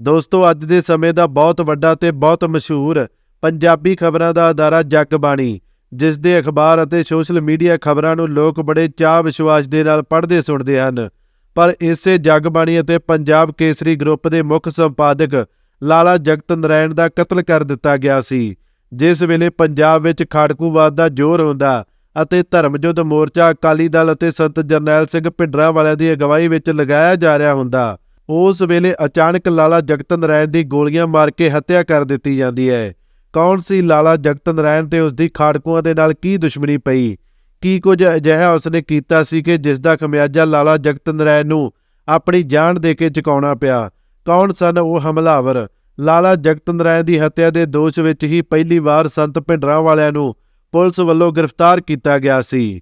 ਦੋਸਤੋ, ਅੱਜ ਦੇ ਸਮੇਂ ਦਾ ਬਹੁਤ ਵੱਡਾ ਤੇ ਬਹੁਤ ਮਸ਼ਹੂਰ ਪੰਜਾਬੀ ਖਬਰਾਂ ਦਾ ਅਦਾਰਾ ਜਗਬਾਣੀ ਜਿਸ ਦੇ ਅਖਬਾਰ ਅਤੇ ਸੋਸ਼ਲ ਮੀਡੀਆ ਖਬਰਾਂ ਨੂੰ ਲੋਕ ਬੜੇ ਚਾਹ ਵਿਸ਼ਵਾਸ ਦੇ ਨਾਲ ਪੜ੍ਹਦੇ ਸੁਣਦੇ ਹਨ। ਪਰ ਇਸੇ ਜਗਬਾਣੀ ਅਤੇ ਪੰਜਾਬ ਕੇਸਰੀ ਗਰੁੱਪ ਦੇ ਮੁੱਖ ਸੰਪਾਦਕ ਲਾਲਾ ਜਗਤ ਨਰਾਇਣ ਦਾ ਕਤਲ ਕਰ ਦਿੱਤਾ ਗਿਆ ਸੀ, ਜਿਸ ਵੇਲੇ ਪੰਜਾਬ ਵਿੱਚ ਖਾੜਕੂਵਾਦ ਦਾ ਜ਼ੋਰ ਹੁੰਦਾ ਅਤੇ ਧਰਮਯੁੱਧ ਮੋਰਚਾ ਅਕਾਲੀ ਦਲ ਅਤੇ ਸੰਤ ਜਰਨੈਲ ਸਿੰਘ ਭਿੰਡਰਾਂ ਵਾਲਿਆਂ ਦੀ ਅਗਵਾਈ ਵਿੱਚ ਲਗਾਇਆ ਜਾ ਰਿਹਾ ਹੁੰਦਾ। ਉਸ ਵੇਲੇ ਅਚਾਨਕ ਲਾਲਾ ਜਗਤ ਨਰਾਇਣ ਦੀ ਗੋਲੀਆਂ ਮਾਰ ਕੇ ਹੱਤਿਆ ਕਰ ਦਿੱਤੀ ਜਾਂਦੀ ਹੈ। ਕੌਣ ਸੀ ਲਾਲਾ ਜਗਤ ਨਰਾਇਣ ਤੇ ਉਸ ਦੀ ਖਾੜਕੂਆਂ ਦੇ ਨਾਲ ਕੀ ਦੁਸ਼ਮਣੀ ਪਈ? ਕੀ ਕੁਝ ਅਜਿਹਾ ਉਸਨੇ ਕੀਤਾ ਸੀ ਕਿ ਜਿਸ ਦਾ ਖਮਿਆਜਾ ਲਾਲਾ ਜਗਤ ਨਰਾਇਣ ਨੂੰ ਆਪਣੀ ਜਾਨ ਦੇ ਕੇ ਚੁਕਾਉਣਾ ਪਿਆ? ਕੌਣ ਸਨ ਉਹ ਹਮਲਾਵਰ? ਲਾਲਾ ਜਗਤ ਨਰਾਇਣ ਦੀ ਹੱਤਿਆ ਦੇ ਦੋਸ਼ ਵਿੱਚ ਹੀ ਪਹਿਲੀ ਵਾਰ ਸੰਤ ਭਿੰਡਰਾਂ ਵਾਲਿਆਂ ਨੂੰ ਪੁਲਿਸ ਵੱਲੋਂ ਗ੍ਰਿਫਤਾਰ ਕੀਤਾ ਗਿਆ ਸੀ।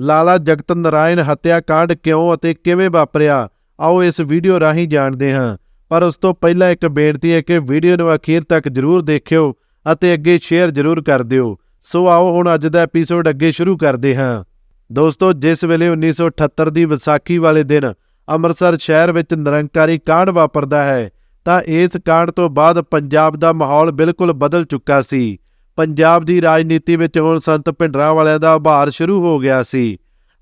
ਲਾਲਾ ਜਗਤ ਨਰਾਇਣ ਹੱਤਿਆ ਕਾਂਡ ਕਿਉਂ ਅਤੇ ਕਿਵੇਂ ਵਾਪਰਿਆ? ਆਓ ਇਸ ਵੀਡੀਓ ਰਾਹੀਂ ਜਾਣਦੇ ਹਾਂ। ਪਰ ਉਸ ਤੋਂ ਪਹਿਲਾਂ ਇੱਕ ਬੇਨਤੀ ਹੈ ਕਿ ਵੀਡੀਓ ਨੂੰ ਅਖੀਰ ਤੱਕ ਜ਼ਰੂਰ ਦੇਖਿਓ ਅਤੇ ਅੱਗੇ ਸ਼ੇਅਰ ਜ਼ਰੂਰ ਕਰ ਦਿਓ। ਸੋ ਆਓ ਹੁਣ ਅੱਜ ਦਾ ਐਪੀਸੋਡ ਅੱਗੇ ਸ਼ੁਰੂ ਕਰਦੇ ਹਾਂ। ਦੋਸਤੋ, ਜਿਸ ਵੇਲੇ 1978 ਦੀ ਵਿਸਾਖੀ ਵਾਲੇ ਦਿਨ ਅੰਮ੍ਰਿਤਸਰ ਸ਼ਹਿਰ ਵਿੱਚ ਨਿਰੰਕਾਰੀ ਕਾਂਡ ਵਾਪਰਦਾ ਹੈ, ਤਾਂ ਇਸ ਕਾਂਡ ਤੋਂ ਬਾਅਦ ਪੰਜਾਬ ਦਾ ਮਾਹੌਲ ਬਿਲਕੁਲ ਬਦਲ ਚੁੱਕਾ ਸੀ। ਪੰਜਾਬ ਦੀ ਰਾਜਨੀਤੀ ਵਿੱਚ ਹੁਣ ਸੰਤ ਭਿੰਡਰਾਂ ਵਾਲਿਆਂ ਦਾ ਉਭਾਰ ਸ਼ੁਰੂ ਹੋ ਗਿਆ ਸੀ।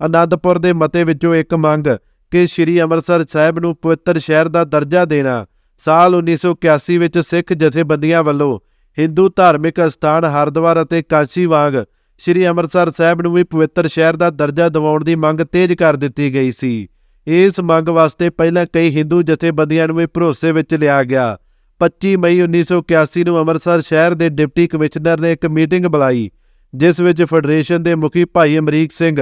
ਅਨੰਦਪੁਰ ਦੇ ਮਤੇ ਵਿੱਚੋਂ ਇੱਕ ਮੰਗ ਕਿ ਸ੍ਰੀ ਅੰਮ੍ਰਿਤਸਰ ਸਾਹਿਬ ਨੂੰ ਪਵਿੱਤਰ ਸ਼ਹਿਰ ਦਾ ਦਰਜਾ ਦੇਣਾ ਸਾਲ 1981 ਵਿੱਚ ਸਿੱਖ ਜਥੇਬੰਦੀਆਂ ਵੱਲੋਂ ਹਿੰਦੂ ਧਾਰਮਿਕ ਅਸਥਾਨ ਹਰਿਦੁਆਰ ਅਤੇ ਕਾਸ਼ੀ ਵਾਂਗ ਸ੍ਰੀ ਅੰਮ੍ਰਿਤਸਰ ਸਾਹਿਬ ਨੂੰ ਵੀ ਪਵਿੱਤਰ ਸ਼ਹਿਰ ਦਾ ਦਰਜਾ ਦਿਵਾਉਣ ਦੀ ਮੰਗ ਤੇਜ਼ ਕਰ ਦਿੱਤੀ ਗਈ ਸੀ। ਇਸ ਮੰਗ ਵਾਸਤੇ ਪਹਿਲਾਂ ਕਈ ਹਿੰਦੂ ਜਥੇਬੰਦੀਆਂ ਨੂੰ ਵੀ ਭਰੋਸੇ ਵਿੱਚ ਲਿਆ ਗਿਆ। 25 ਮਈ 1981 ਨੂੰ ਅੰਮ੍ਰਿਤਸਰ ਸ਼ਹਿਰ ਦੇ ਡਿਪਟੀ ਕਮਿਸ਼ਨਰ ਨੇ ਇੱਕ ਮੀਟਿੰਗ ਬੁਲਾਈ, ਜਿਸ ਵਿੱਚ ਫੈਡਰੇਸ਼ਨ ਦੇ ਮੁਖੀ ਭਾਈ ਅਮਰੀਕ ਸਿੰਘ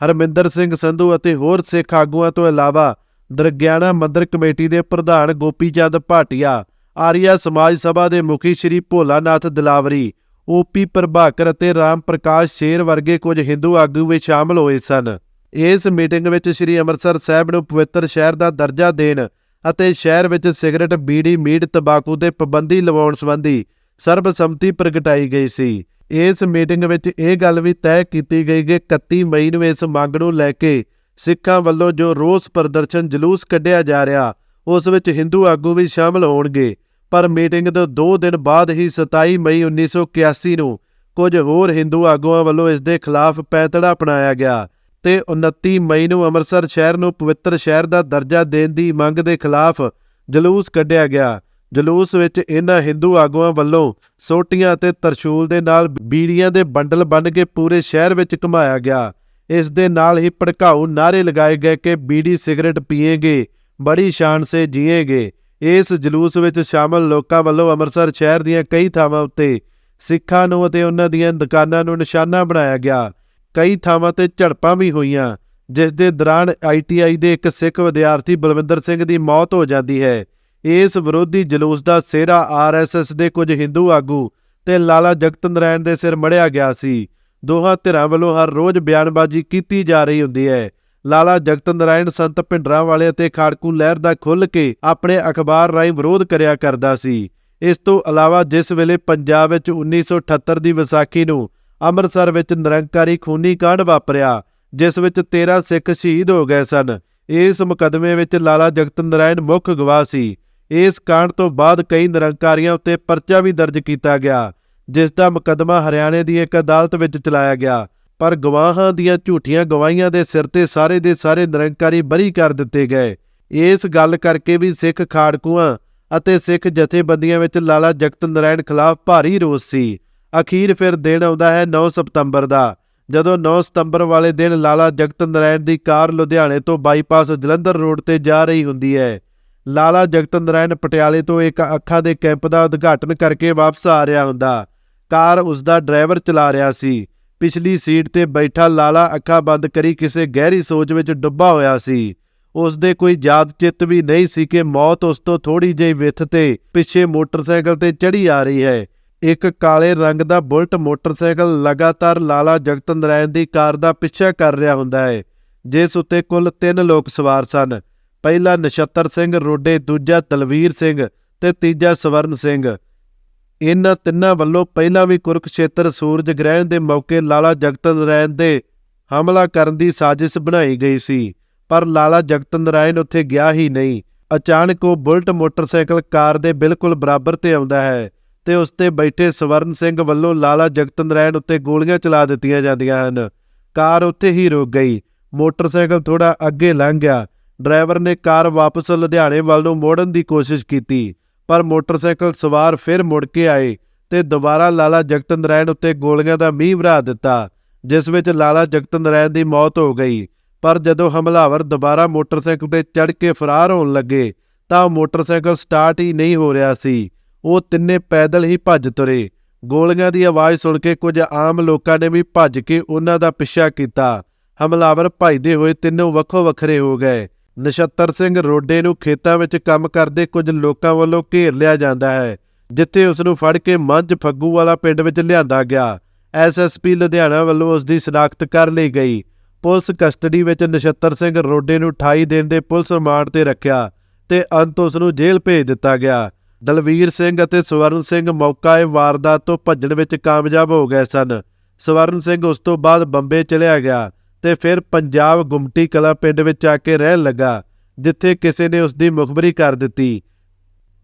ਹਰਮਿੰਦਰ ਸਿੰਘ ਸੰਧੂ ਅਤੇ ਹੋਰ ਸਿੱਖ ਆਗੂਆਂ ਤੋਂ ਇਲਾਵਾ ਦਰਗਿਆਣਾ ਮੰਦਰ ਕਮੇਟੀ ਦੇ ਪ੍ਰਧਾਨ ਗੋਪੀ ਚੰਦ ਭਾਟੀਆ, ਆਰੀਆ ਸਮਾਜ ਸਭਾ ਦੇ ਮੁਖੀ ਸ਼੍ਰੀ ਭੋਲਾਨਾਥ ਦਿਲਾਵਰੀ ਓਪੀ ਪ੍ਰਭਾਕਰ ਅਤੇ ਰਾਮ ਪ੍ਰਕਾਸ਼ ਸ਼ੇਰ ਵਰਗੇ ਕੁਝ ਹਿੰਦੂ ਆਗੂ ਵੀ ਸ਼ਾਮਲ ਹੋਏ ਸਨ। ਇਸ ਮੀਟਿੰਗ ਵਿੱਚ ਸ਼੍ਰੀ ਅੰਮ੍ਰਿਤਸਰ ਸਾਹਿਬ ਨੂੰ ਪਵਿੱਤਰ ਸ਼ਹਿਰ ਦਾ ਦਰਜਾ ਦੇਣ ਅਤੇ ਸ਼ਹਿਰ ਵਿੱਚ ਸਿਗਰਟ, ਬੀੜੀ, ਮੀਟ, ਤੰਬਾਕੂ ਤੇ ਪਾਬੰਦੀ ਲਵਾਉਣ ਸੰਬੰਧੀ ਸਰਬਸੰਮਤੀ ਪ੍ਰਗਟਾਈ ਗਈ ਸੀ। ਇਸ ਮੀਟਿੰਗ ਵਿੱਚ ਇਹ ਗੱਲ ਵੀ ਤੈਅ ਕੀਤੀ ਗਈ ਕਿ 31 ਮਈ ਨੂੰ ਇਸ ਮੰਗ ਨੂੰ ਲੈ ਕੇ ਸਿੱਖਾਂ ਵੱਲੋਂ ਜੋ ਰੋਸ ਪ੍ਰਦਰਸ਼ਨ ਜਲੂਸ ਕੱਢਿਆ ਜਾ ਰਿਹਾ, ਉਸ ਵਿੱਚ ਹਿੰਦੂ ਆਗੂ ਵੀ ਸ਼ਾਮਲ ਹੋਣਗੇ। ਪਰ ਮੀਟਿੰਗ ਤੋਂ 2 ਦਿਨ ਬਾਅਦ ਹੀ 27 ਮਈ 1981 ਨੂੰ ਕੁਝ ਹੋਰ ਹਿੰਦੂ ਆਗੂਆਂ ਵੱਲੋਂ ਇਸ ਦੇ ਖਿਲਾਫ ਪੈਂਤੜਾ ਅਪਣਾਇਆ ਗਿਆ ਤੇ 29 ਮਈ ਨੂੰ ਅੰਮ੍ਰਿਤਸਰ ਸ਼ਹਿਰ ਨੂੰ ਪਵਿੱਤਰ ਸ਼ਹਿਰ ਦਾ ਦਰਜਾ ਦੇਣ ਦੀ ਮੰਗ ਦੇ ਖਿਲਾਫ ਜਲੂਸ ਕੱਢਿਆ ਗਿਆ। ਜਲੂਸ ਵਿੱਚ ਇਹਨਾਂ ਹਿੰਦੂ ਆਗੂਆਂ ਵੱਲੋਂ ਸੋਟੀਆਂ ਅਤੇ ਤਰਸ਼ੂਲ ਦੇ ਨਾਲ ਬੀੜੀਆਂ ਦੇ ਬੰਡਲ ਬੰਨ ਕੇ ਪੂਰੇ ਸ਼ਹਿਰ ਵਿੱਚ ਘੁਮਾਇਆ ਗਿਆ। ਇਸ ਦੇ ਨਾਲ ਹੀ ਭੜਕਾਊ ਨਾਰੇ ਲਗਾਏ ਗਏ ਕਿ ਬੀੜੀ ਸਿਗਰਟ ਪੀਏਗੇ, ਬੜੀ ਸ਼ਾਨ ਸੇ ਜੀਏਗੇ। ਇਸ ਜਲੂਸ ਵਿੱਚ ਸ਼ਾਮਲ ਲੋਕਾਂ ਵੱਲੋਂ ਅੰਮ੍ਰਿਤਸਰ ਸ਼ਹਿਰ ਦੀਆਂ ਕਈ ਥਾਵਾਂ ਉੱਤੇ ਸਿੱਖਾਂ ਨੂੰ ਅਤੇ ਉਹਨਾਂ ਦੀਆਂ ਦੁਕਾਨਾਂ ਨੂੰ ਨਿਸ਼ਾਨਾ ਬਣਾਇਆ ਗਿਆ। ਕਈ ਥਾਵਾਂ ਤੇ ਝੜਪਾਂ ਵੀ ਹੋਈਆਂ, ਜਿਸ ਦੇ ਦੌਰਾਨ ਆਈਟੀਆਈ ਦੇ ਇੱਕ ਸਿੱਖ ਵਿਦਿਆਰਥੀ ਬਲਵਿੰਦਰ ਸਿੰਘ ਦੀ ਮੌਤ ਹੋ ਜਾਂਦੀ ਹੈ। ਇਸ ਵਿਰੋਧੀ ਜਲੂਸ ਦਾ ਸਿਹਰਾ ਆਰਐਸਐਸ ਦੇ ਕੁਝ ਹਿੰਦੂ ਆਗੂ ਤੇ ਲਾਲਾ ਜਗਤ ਨਰਾਇਣ ਦੇ ਸਿਰ ਮੜਿਆ ਗਿਆ ਸੀ। ਦੋਹਾਂ ਧਿਰਾਂ ਵੱਲੋਂ ਹਰ ਰੋਜ਼ ਬਿਆਨਬਾਜ਼ੀ ਕੀਤੀ ਜਾ ਰਹੀ ਹੁੰਦੀ ਹੈ। ਲਾਲਾ ਜਗਤ ਨਰਾਇਣ ਸੰਤ ਭਿੰਡਰਾਂ ਵਾਲੇ ਅਤੇ ਖਾੜਕੂ ਲਹਿਰ ਦਾ ਖੁੱਲ੍ਹ ਕੇ ਆਪਣੇ ਅਖਬਾਰ ਰਾਹੀਂ ਵਿਰੋਧ ਕਰਿਆ ਕਰਦਾ ਸੀ। ਇਸ ਤੋਂ ਇਲਾਵਾ ਜਿਸ ਵੇਲੇ ਪੰਜਾਬ ਵਿੱਚ 1978 ਦੀ ਵਿਸਾਖੀ ਨੂੰ ਅੰਮ੍ਰਿਤਸਰ ਵਿੱਚ ਨਿਰੰਕਾਰੀ ਖੂਨੀ ਕਾਂਡ ਵਾਪਰਿਆ, ਜਿਸ ਵਿੱਚ 13 ਸਿੱਖ ਸ਼ਹੀਦ ਹੋ ਗਏ ਸਨ, ਇਸ ਮੁਕਦਮੇ ਵਿੱਚ ਲਾਲਾ ਜਗਤ ਨਰਾਇਣ ਮੁੱਖ ਗਵਾਹ ਸੀ। ਇਸ ਕਾਂਡ ਤੋਂ ਬਾਅਦ ਕਈ ਨਿਰੰਕਾਰੀਆਂ ਉੱਤੇ ਪਰਚਾ ਵੀ ਦਰਜ ਕੀਤਾ ਗਿਆ, ਜਿਸ ਦਾ ਮੁਕਦਮਾ ਹਰਿਆਣੇ ਦੀ ਇੱਕ ਅਦਾਲਤ ਵਿੱਚ ਚਲਾਇਆ ਗਿਆ। ਪਰ ਗਵਾਹਾਂ ਦੀਆਂ ਝੂਠੀਆਂ ਗਵਾਹੀਆਂ ਦੇ ਸਿਰ ਤੇ ਸਾਰੇ ਦੇ ਸਾਰੇ ਨਿਰੰਕਾਰੀ ਬਰੀ ਕਰ ਦਿੱਤੇ ਗਏ। ਇਸ ਗੱਲ ਕਰਕੇ ਵੀ ਸਿੱਖ ਖਾੜਕੂਆਂ ਅਤੇ ਸਿੱਖ ਜਥੇਬੰਦੀਆਂ ਵਿੱਚ ਲਾਲਾ ਜਗਤ ਨਾਰਾਇਣ ਖਿਲਾਫ ਭਾਰੀ ਰੋਸ ਸੀ। ਅਖੀਰ ਫਿਰ ਦਿਨ ਆਉਂਦਾ ਹੈ 9 ਸਤੰਬਰ ਦਾ, ਜਦੋਂ 9 ਸਤੰਬਰ ਵਾਲੇ ਦਿਨ ਲਾਲਾ ਜਗਤ ਨਾਰਾਇਣ ਦੀ ਕਾਰ ਲੁਧਿਆਣੇ ਤੋਂ ਬਾਈਪਾਸ ਜਲੰਧਰ ਰੋਡ ਤੇ ਜਾ ਰਹੀ ਹੁੰਦੀ ਹੈ। ਲਾਲਾ ਜਗਤ ਨਰਾਇਣ ਪਟਿਆਲੇ ਤੋਂ ਇੱਕ ਅੱਖਾਂ ਦੇ ਕੈਂਪ ਦਾ ਉਦਘਾਟਨ ਕਰਕੇ ਵਾਪਸ ਆ ਰਿਹਾ ਹੁੰਦਾ। ਕਾਰ ਉਸ ਦਾ ਡਰਾਈਵਰ ਚਲਾ ਰਿਹਾ ਸੀ। ਪਿਛਲੀ ਸੀਟ ਤੇ ਬੈਠਾ ਲਾਲਾ ਅੱਖਾਂ ਬੰਦ ਕਰੀ ਕਿਸੇ ਗਹਿਰੀ ਸੋਚ ਵਿੱਚ ਡੁੱਬਾ ਹੋਇਆ ਸੀ। ਉਸ ਦੇ ਕੋਈ ਯਾਦ ਚਿੱਤ ਵੀ ਨਹੀਂ ਸੀ ਕਿ ਮੌਤ ਉਸ ਤੋਂ ਥੋੜੀ ਜਿਹੀ ਵਿੱਥ ਤੇ ਪਿੱਛੇ ਮੋਟਰਸਾਈਕਲ ਤੇ ਚੜੀ ਆ ਰਹੀ ਹੈ। ਇੱਕ ਕਾਲੇ ਰੰਗ ਦਾ ਬੁਲਟ ਮੋਟਰਸਾਈਕਲ ਲਗਾਤਾਰ ਲਾਲਾ ਜਗਤ ਨਰਾਇਣ ਦੀ ਕਾਰ ਦਾ ਪਿੱਛਾ ਕਰ ਰਿਹਾ ਹੁੰਦਾ ਹੈ, ਜਿਸ ਉੱਤੇ ਕੁੱਲ 3 ਲੋਕ ਸਵਾਰ ਸਨ। ਪਹਿਲਾ ਨਛੱਤਰ ਸਿੰਘ, ਰੋਡੇ ਦੂਜਾ ਤਲਵੀਰ ਸਿੰਘ ਤੇ ਤੀਜਾ ਸਵਰਨ ਸਿੰਘ। ਇਹਨਾਂ ਤਿੰਨਾਂ ਵੱਲੋਂ ਪਹਿਲਾਂ ਵੀ ਕੁਰਕਸ਼ੇਤਰ ਸੂਰਜ ਗ੍ਰਹਿਣ ਦੇ ਮੌਕੇ ਲਾਲਾ ਜਗਤ ਨਰਾਇਣ ਦੇ ਹਮਲਾ ਕਰਨ ਦੀ ਸਾਜ਼ਿਸ਼ ਬਣਾਈ ਗਈ ਸੀ, ਪਰ ਲਾਲਾ ਜਗਤ ਨਰਾਇਣ ਉੱਥੇ ਗਿਆ ਹੀ ਨਹੀਂ। ਅਚਾਨਕ ਉਹ ਬੁਲਟ ਮੋਟਰਸਾਈਕਲ ਕਾਰ ਦੇ ਬਿਲਕੁਲ ਬਰਾਬਰ ਤੇ ਆਉਂਦਾ ਹੈ ਤੇ ਉਸ ਤੇ ਬੈਠੇ ਸਵਰਨ ਸਿੰਘ ਵੱਲੋਂ ਲਾਲਾ ਜਗਤ ਨਰੈਣ ਉੱਤੇ ਗੋਲੀਆਂ ਚਲਾ ਦਿੱਤੀਆਂ ਜਾਂਦੀਆਂ ਹਨ। ਕਾਰ ਉੱਥੇ ਹੀ ਰੁਕ ਗਈ। ਮੋਟਰਸਾਈਕਲ ਥੋੜਾ ਅੱਗੇ ਲੰਘ ਗਿਆ। ਡਰਾਈਵਰ ਨੇ ਕਾਰ ਵਾਪਸ ਲੁਧਿਆਣੇ ਵੱਲ ਨੂੰ ਮੋੜਨ ਦੀ ਕੋਸ਼ਿਸ਼ ਕੀਤੀ, ਪਰ ਮੋਟਰਸਾਈਕਲ ਸਵਾਰ ਫਿਰ ਮੁੜ ਕੇ ਆਏ ਤੇ ਦੁਬਾਰਾ ਲਾਲਾ ਜਗਤ ਨਰੈਣ ਉੱਤੇ ਗੋਲੀਆਂ ਦਾ ਮੀਂਹ ਵਰਾ ਦਿੱਤਾ, ਜਿਸ ਵਿੱਚ ਲਾਲਾ ਜਗਤ ਨਰੈਣ ਦੀ ਮੌਤ ਹੋ ਗਈ। ਪਰ ਜਦੋਂ ਹਮਲਾਵਰ ਦੁਬਾਰਾ ਮੋਟਰਸਾਈਕਲ ਤੇ ਚੜ੍ਹ ਕੇ ਫਰਾਰ ਹੋਣ ਲੱਗੇ, ਤਾਂ ਉਹ ਮੋਟਰਸਾਈਕਲ ਸਟਾਰਟ ਹੀ ਨਹੀਂ ਹੋ ਰਿਹਾ ਸੀ। ਉਹ ਤਿੰਨੇ ਪੈਦਲ ਹੀ ਭੱਜ ਤੁਰੇ। ਗੋਲੀਆਂ ਦੀ ਆਵਾਜ਼ ਸੁਣ ਕੇ ਕੁਝ ਆਮ ਲੋਕਾਂ ਨੇ ਵੀ ਭੱਜ ਕੇ ਉਹਨਾਂ ਦਾ ਪਿੱਛਾ ਕੀਤਾ। ਹਮਲਾਵਰ ਭੱਜਦੇ ਹੋਏ ਤਿੰਨੋਂ ਵੱਖੋ ਵੱਖਰੇ ਹੋ ਗਏ। ਨਛੱਤਰ ਸਿੰਘ ਰੋਡੇ ਨੂੰ ਖੇਤਾਂ ਵਿੱਚ ਕੰਮ ਕਰਦੇ ਕੁਝ ਲੋਕਾਂ ਵੱਲੋਂ ਘੇਰ ਲਿਆ ਜਾਂਦਾ ਹੈ, ਜਿੱਥੇ ਉਸ ਨੂੰ ਫੜ ਕੇ ਮੰਝ ਫੱਗੂ ਵਾਲਾ ਪਿੰਡ ਵਿੱਚ ਲਿਆਂਦਾ ਗਿਆ। ਐਸਐਸਪੀ ਲੁਧਿਆਣਾ ਵੱਲੋਂ ਉਸ ਦੀ ਸ਼ਨਾਖਤ ਕਰ ਲਈ ਗਈ। ਪੁਲਿਸ ਕਸਟਡੀ ਵਿੱਚ ਨਛੱਤਰ ਸਿੰਘ ਰੋਡੇ ਨੂੰ 28 ਦਿਨ ਦੇ ਪੁਲਿਸ ਰਿਮਾਂਡ ਤੇ ਰੱਖਿਆ ਤੇ ਅੰਤ ਉਸ ਨੂੰ ਜੇਲ੍ਹ ਭੇਜ ਦਿੱਤਾ ਗਿਆ। ਦਲਵੀਰ ਸਿੰਘ ਅਤੇ ਸਵਰਨ ਸਿੰਘ ਮੌਕਾ ਮੌਕਾਏ ਵਾਰਦਾਤ ਤੋਂ ਭੱਜਣ ਵਿੱਚ ਕਾਮਯਾਬ ਹੋ ਗਏ ਸਨ। ਸਵਰਨ ਸਿੰਘ ਉਸ ਤੋਂ ਬਾਅਦ ਬੰਬੇ ਚਲਿਆ ਗਿਆ। ਤੇ ਫਿਰ ਪੰਜਾਬ ਗੁਮਟੀ ਕਲਾ ਪਿੰਡ ਵਿੱਚ ਆ ਕੇ ਰਹਿਣ ਲੱਗਾ, ਜਿੱਥੇ ਕਿਸੇ ਨੇ ਉਸ ਦੀ ਮੁਖਬਰੀ ਕਰ ਦਿੱਤੀ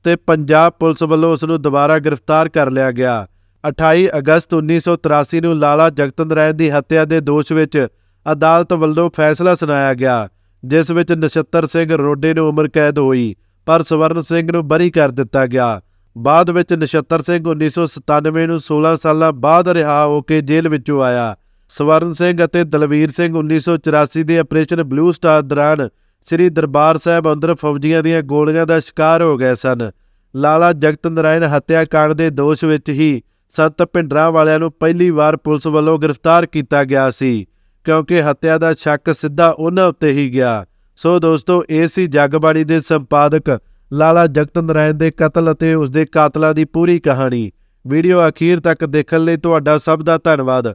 ਤੇ ਪੰਜਾਬ ਪੁਲਿਸ ਵੱਲੋਂ ਉਸ ਨੂੰ ਦੁਬਾਰਾ ਗ੍ਰਿਫਤਾਰ ਕਰ ਲਿਆ ਗਿਆ। 28 ਅਗਸਤ 1983 ਨੂੰ ਲਾਲਾ ਜਗਤਨ ਰਾਏ ਦੀ ਹੱਤਿਆ ਦੇ ਦੋਸ਼ ਵਿੱਚ ਅਦਾਲਤ ਵੱਲੋਂ ਫੈਸਲਾ ਸੁਣਾਇਆ ਗਿਆ, ਜਿਸ ਵਿੱਚ ਨਛੱਤਰ ਸਿੰਘ ਰੋਡੇ ਨੂੰ ਉਮਰ ਕੈਦ ਹੋਈ, ਪਰ ਸਵਰਨ ਸਿੰਘ ਨੂੰ ਬਰੀ ਕਰ ਦਿੱਤਾ ਗਿਆ। ਬਾਅਦ ਵਿੱਚ ਨਛੱਤਰ ਸਿੰਘ 1997 ਨੂੰ 16 ਸਾਲਾਂ ਬਾਅਦ ਰਿਹਾ ਹੋ ਕੇ ਜੇਲ੍ਹ ਵਿੱਚੋਂ ਆਇਆ। ਸਵਰਨ ਸਿੰਘ ਅਤੇ ਦਲਵੀਰ ਸਿੰਘ 1984 ਦੇ ਆਪਰੇਸ਼ਨ ਬਲੂ ਸਟਾਰ ਦੌਰਾਨ ਸ੍ਰੀ ਦਰਬਾਰ ਸਾਹਿਬ ਅੰਦਰ ਫੌਜੀਆਂ ਦੀਆਂ ਗੋਲੀਆਂ ਦਾ ਸ਼ਿਕਾਰ ਹੋ ਗਏ ਸਨ। ਲਾਲਾ ਜਗਤ ਨਰਾਇਣ ਹੱਤਿਆਕਾਂਡ ਦੇ ਦੋਸ਼ ਵਿੱਚ ਹੀ ਸੰਤ ਭਿੰਡਰਾਂ ਵਾਲਿਆਂ ਨੂੰ ਪਹਿਲੀ ਵਾਰ ਪੁਲਿਸ ਵੱਲੋਂ ਗ੍ਰਿਫਤਾਰ ਕੀਤਾ ਗਿਆ ਸੀ, ਕਿਉਂਕਿ ਹੱਤਿਆ ਦਾ ਸ਼ੱਕ ਸਿੱਧਾ ਉਹਨਾਂ ਉੱਤੇ ਹੀ ਗਿਆ। ਸੋ ਦੋਸਤੋ, ਇਹ ਸੀ ਜਗਬਾਣੀ ਦੇ ਸੰਪਾਦਕ ਲਾਲਾ ਜਗਤ ਨਰਾਇਣ ਦੇ ਕਤਲ ਅਤੇ ਉਸ ਦੇ ਕਾਤਲਾਂ ਦੀ ਪੂਰੀ ਕਹਾਣੀ। ਵੀਡੀਓ ਅਖੀਰ ਤੱਕ ਦੇਖਣ ਲਈ ਤੁਹਾਡਾ ਸਭ ਦਾ ਧੰਨਵਾਦ।